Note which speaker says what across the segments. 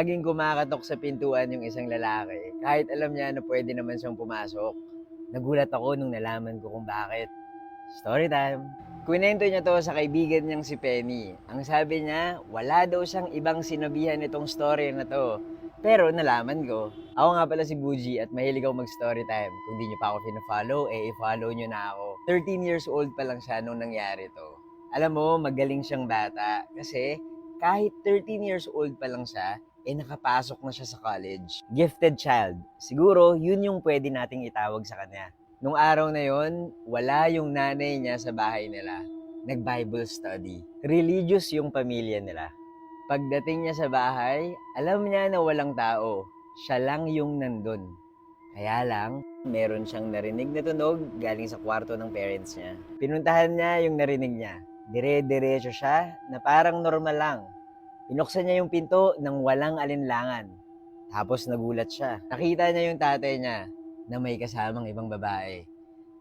Speaker 1: Laging kumakatok sa pintuan yung isang lalaki, kahit alam niya na pwede naman siyang pumasok. Nagulat ako nung nalaman ko kung bakit. Story time! Kwento niya to sa kaibigan niyang si Penny. Ang sabi niya, wala daw siyang ibang sinabihan nitong story na to. Pero nalaman ko. Ako nga pala si Buji at mahilig ako mag-story time. Kung di niyo pa ako fina-follow, eh i-follow niyo na ako. 13 years old pa lang siya nung nangyari to. Alam mo, magaling siyang bata. Kasi kahit 13 years old pa lang siya, eh nakapasok na siya sa college. Gifted child. Siguro, yun yung pwede nating itawag sa kanya. Nung araw na yon, wala yung nanay niya sa bahay nila. Nag-Bible study. Religious yung pamilya nila. Pagdating niya sa bahay, alam niya na walang tao. Siya lang yung nandun. Kaya lang, meron siyang narinig na tunog galing sa kwarto ng parents niya. Pinuntahan niya yung narinig niya. Dire-diretso siya na parang normal lang. Pinuksan niya yung pinto nang walang alinlangan. Tapos nagulat siya. Nakita niya yung tatay niya na may kasamang ibang babae.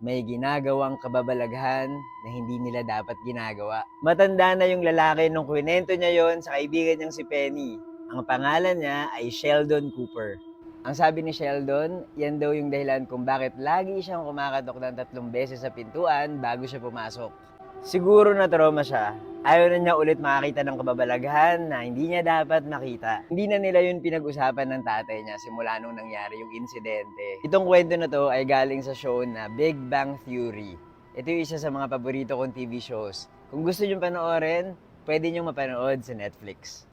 Speaker 1: May ginagawang kababalaghan na hindi nila dapat ginagawa. Matanda na yung lalaki nung kwento niya yon sa kaibigan niyang si Penny. Ang pangalan niya ay Sheldon Cooper. Ang sabi ni Sheldon, yan daw yung dahilan kung bakit lagi siyang kumakatok ng tatlong beses sa pintuan bago siya pumasok. Siguro na trauma siya. Ayaw na niya ulit makakita ng kababalaghan na hindi niya dapat makita. Hindi na nila yun pinag-usapan ng tatay niya simula nung nangyari yung insidente. Itong kwento na to ay galing sa show na Big Bang Theory. Ito yung isa sa mga paborito kong TV shows. Kung gusto nyo panoorin, pwede nyo mapanood sa Netflix.